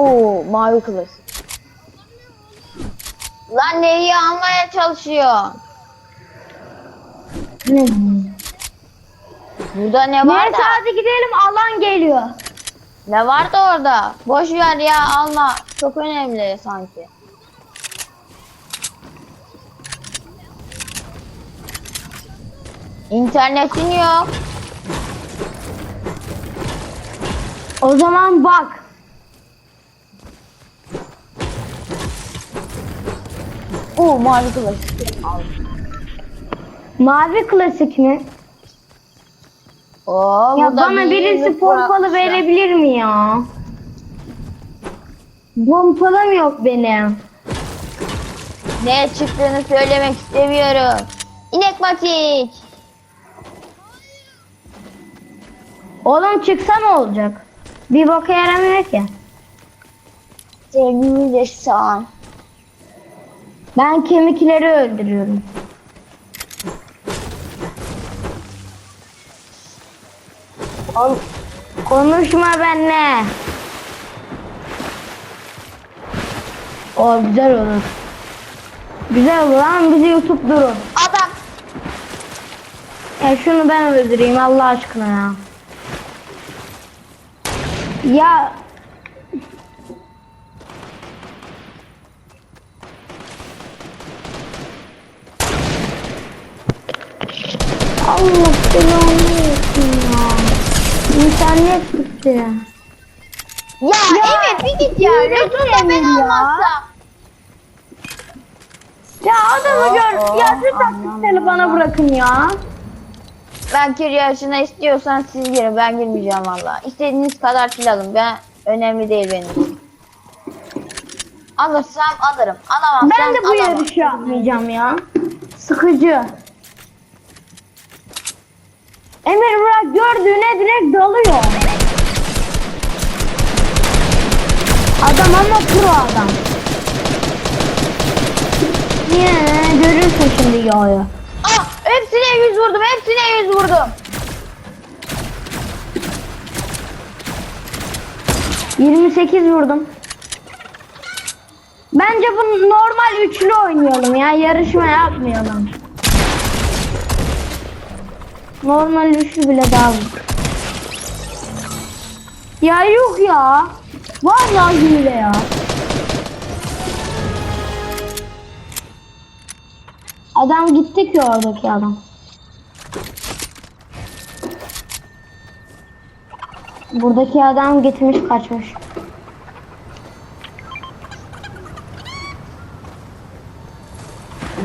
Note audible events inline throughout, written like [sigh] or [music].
Oo mavi klasik. Lan neyi almaya çalışıyor? Burada ne var Neyse da? hadi gidelim alan geliyor. Ne var da orada? Boş ver ya alma. Çok önemli sanki. İnternetin yok. O zaman bak. Oo mavi klasik. Al. Mavi klasik mi? Oo, Ya bana bir birisi pompalı verebilir mi ya? Pompalım yok benim. Ne çıktığını söylemek istemiyorum. İnek matik. Oğlum çıksa ne olacak? Bir boka yaramıyor ki. Sevgili san. Ben kemikleri öldürüyorum. Ol- Konuşma benimle. O güzel olur. Güzel olur ama bizi YouTube durun. Adam. Ya şunu ben öldüreyim Allah aşkına ya. Ya Allah belanı versin ya. İnternet gitti. Ya, evet bir git ya. Lütfen ben Emir ya. Ya adamı gör. Aa, Ya şu taktikleri bana bırakın ya. Ben kür yarışına istiyorsan siz girin. Ben girmeyeceğim valla. İstediğiniz kadar kill alın. Ben önemli değil benim. için. Alırsam alırım. Alamazsam Ben de bu alamam. yarışı yapmayacağım ya. Sıkıcı. Emir bırak gördüğüne direkt dalıyor. Adam ama pro adam. Niye? Görürsün şimdi yoyu. Ah, hepsine yüz vurdum. Hepsine yüz vurdum. Yirmi sekiz vurdum. Bence bu normal üçlü oynayalım ya. Yarışma yapmayalım. Normal üçlü bile daha vur. Ya yok ya. Vallahi hile ya. Adam gitti ki oradaki adam. Buradaki adam gitmiş kaçmış.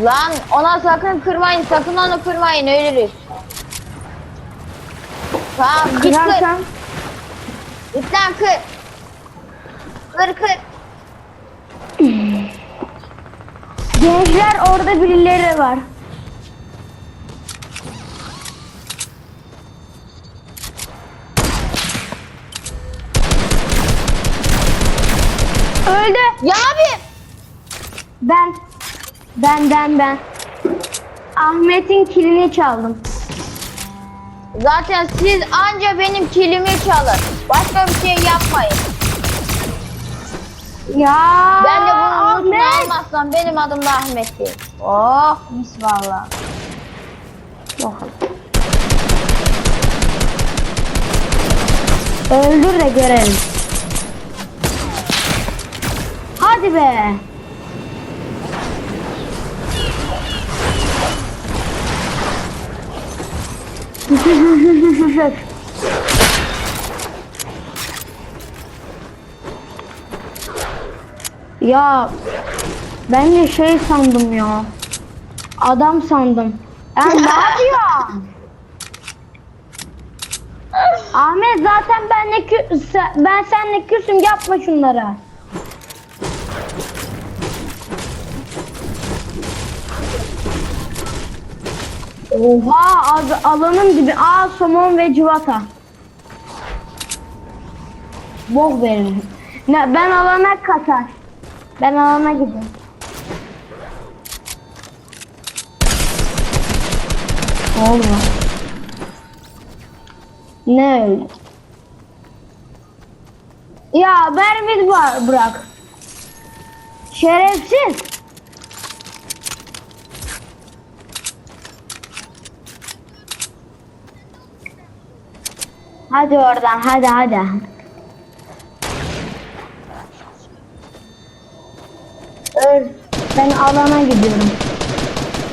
Lan ona sakın kırmayın. Sakın onu kırmayın. Ölürüz. Tamam git kır. Kırarsan Git lan kır. Kır kır. gençler orada birileri var. Öldü. Ya abi. Ben. Ben ben ben. Ahmet'in kilini çaldım. Zaten siz anca benim kilimi çalın. Başka bir şey yapmayın. Ya Ben de bunun lootunu Ahmet. almazsam benim adım da Ahmet değil. Oh mis valla. Bakalım. Öldür de görelim. Hadi be. [laughs] ya ben de şey sandım ya. Adam sandım. Ya ne [laughs] yapıyorsun? Ahmet zaten kü- se- ben seninle küsüm yapma şunları. Oha az alanın dibi. Aa somon ve civata. Bok verin. Ne ben alana kaçar. Ben alana gidiyorum. Lan? Ne öyle? Ya var bırak. Şerefsiz. Hadi oradan hadi hadi. Öl. Ben alana gidiyorum.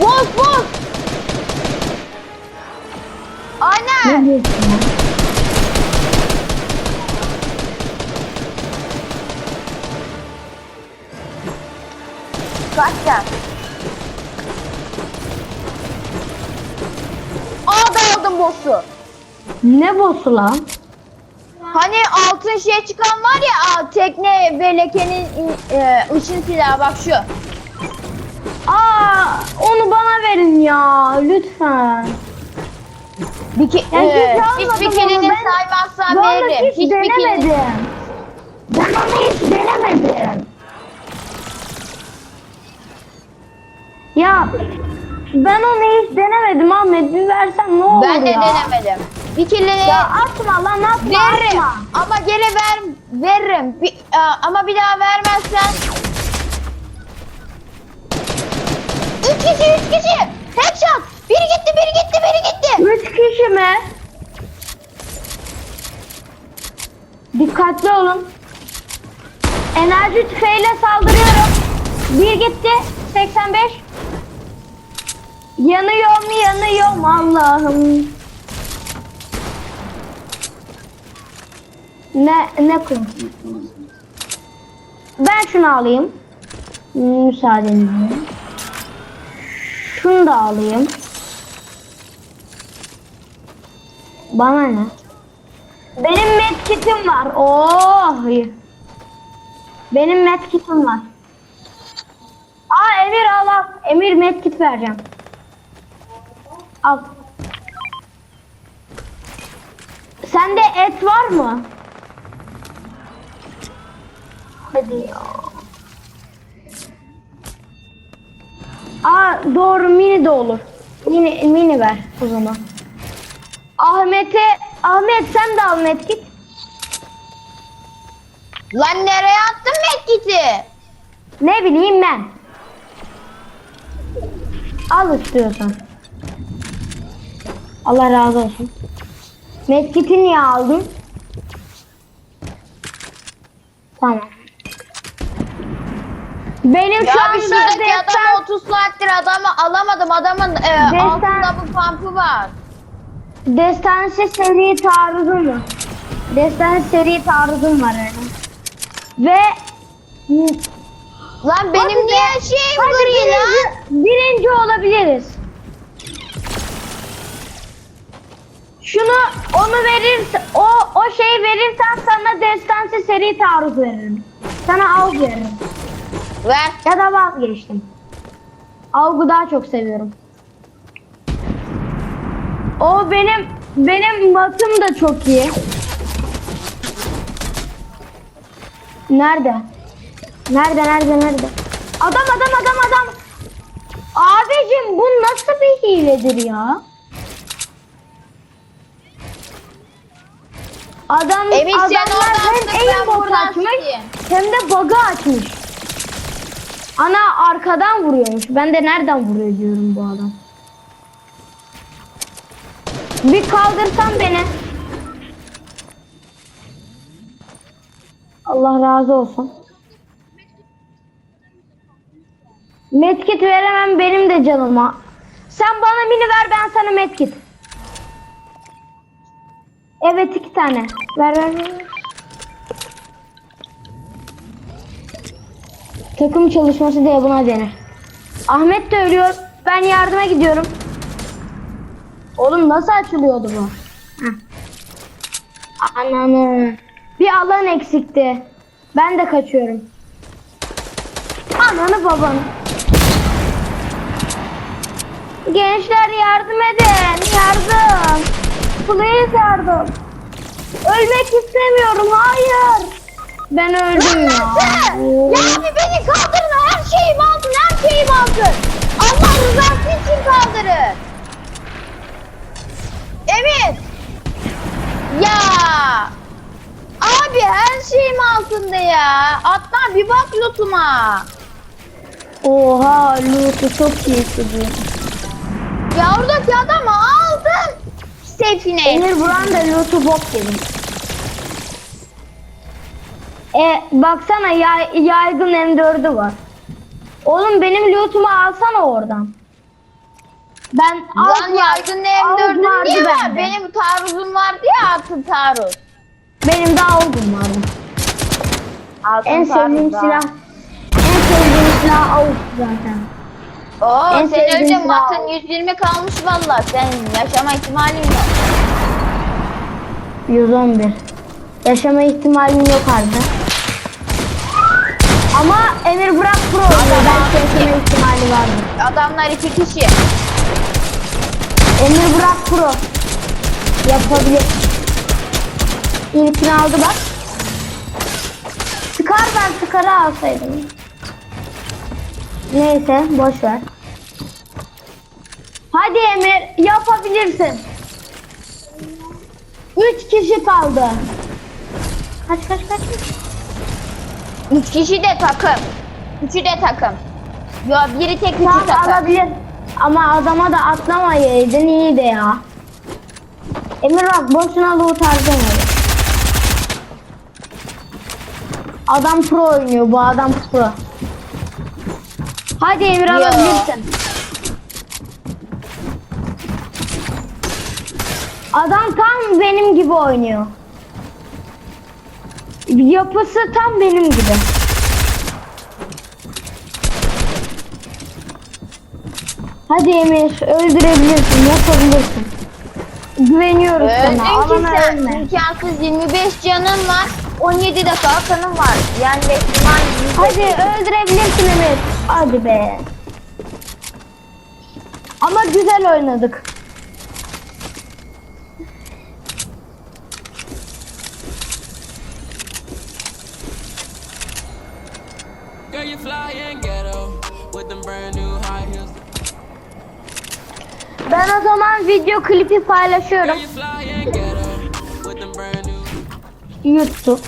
Boz boz. Ne Aynen. diyorsun ya? Kaç can? Aa da aldım boss'u. Ne boss'u lan? Hani altın şey çıkan var ya tekne ve lekenin e, ışın silahı bak şu. Aa, onu bana verin ya lütfen. Bir ke- Yani e, hiç almadım hiçbir kelini ben- saymazsan veririm. hiç kelini. denemedim. Ben onu hiç denemedim. Ya ben onu hiç denemedim Ahmet bir versen ne olur Ben de ya. denemedim. Bir kelini Ya atma lan atma veririm. atma. Ama gene ver veririm. Bir, e, ama bir daha vermezsen. Üç kişi üç kişi. Headshot. Biri gitti biri gitti biri gitti. Üç kişi mi? Dikkatli olun. Enerji tüfeğiyle saldırıyorum. Bir gitti. 85. Yanıyorum yanıyorum Allah'ım. Ne ne konuşuyorsun? Ben şunu alayım. Müsaadenizle. Şunu da alayım. Bana ne? Benim medkitim var. Oh. Benim medkitim var. Aa Emir al al. Emir medkit vereceğim. Al. Sende et var mı? Hadi ya. Aa doğru mini de olur. Mini mini ver o zaman. Ahmet'e Ahmet sen de al medkit. Lan nereye attın medkiti? Ne bileyim ben. Al istiyorsan. Allah razı olsun. Medkit'i niye aldın? Tamam. Benim Ya şu bir anda şuradaki adamı destan, 30 saattir adamı alamadım. Adamın e, Destan- altında bu pampı var. destansı seri taarruzum var. Destansı seri taarruzum var yani. Ve Lan benim Hadi niye be. şeyim gri lan? birinci, birinci olabiliriz. Şunu onu verirse o o şeyi verirsen sana destansı seri taarruz veririm. Sana av veririm. Ver. Ya da vazgeçtim. Avgu daha çok seviyorum. O benim benim matım da çok iyi. Nerede? Nerede nerede nerede? Adam adam adam adam. Abicim bu nasıl bir hiledir ya? Adam Emin adamlar hem aimbot açmış hem de bug'ı açmış. Ana arkadan vuruyormuş. Ben de nereden vuruyor diyorum bu adam. Bir kaldırsan beni. Allah razı olsun. Medkit veremem benim de canıma. Sen bana mini ver ben sana medkit. Evet iki tane. Ver ver ver. Takım çalışması diye buna denir. Ahmet de ölüyor. Ben yardıma gidiyorum. Oğlum nasıl açılıyordu bu? Ananı. Bir alan eksikti. Ben de kaçıyorum. Ananı babanı. Gençler yardım edin. Yardım. Please yardım. Ölmek istemiyorum. Hayır. Ben öldüm ya. Ya abi beni kaldırın her şeyimi aldın her şeyimi aldın. Allah rızası için kaldırın. Emin. Ya. Abi her şeyim altında ya. Atma bir bak lootuma. Oha loot'u çok iyi hissediyorum. Ya oradaki adamı aldım. Sefine. Emir Buran da loot'u bok dedim. E baksana yay, yaygın M4'ü var. Oğlum benim loot'umu alsana oradan. Ben Lan var- yaygın alt M4'ün vardı niye var? bende. Benim taarruzum vardı ya altın taarruz. Benim daha olgun vardı. Altın En sevdiğim taarruz silah en sevdiğim silah AUK zaten. Oo En sen sevdiğim önce silah matın 120 kalmış valla. Sen yaşama ihtimalin yok. 111. Yaşama ihtimalin yok artık. Ama Emir Burak Pro oynuyor. Belki yaşama ihtimali vardır. Adamlar iki kişi. Emir Burak Pro. Yapabilir. İlkini aldı bak. Sıkar ben sıkarı alsaydım. Neyse boş ver. Hadi Emir yapabilirsin. Üç kişi kaldı. Kaç kaç kaç. Üç kişi de takım. Üçü de takım. Yo biri tek üçü Tamam takım. alabilir. Ama adama da atlamayaydın iyiydi ya. Emir bak boşuna loot harcamayın. Adam pro oynuyor bu adam pro. Hadi Emir Yo. alabilirsin. Adam tam benim gibi oynuyor. Yapısı tam benim gibi. Hadi Emir öldürebilirsin, yapabilirsin. Güveniyoruz Öldün sana. ki Alana sen. ölme. İmkansız 25 canın var. 17 dakika kanın var. Yani ihtimal Hadi öldürebilirsin Emir. Hadi be. Ama güzel oynadık. Ben o zaman video klipi paylaşıyorum. YouTube.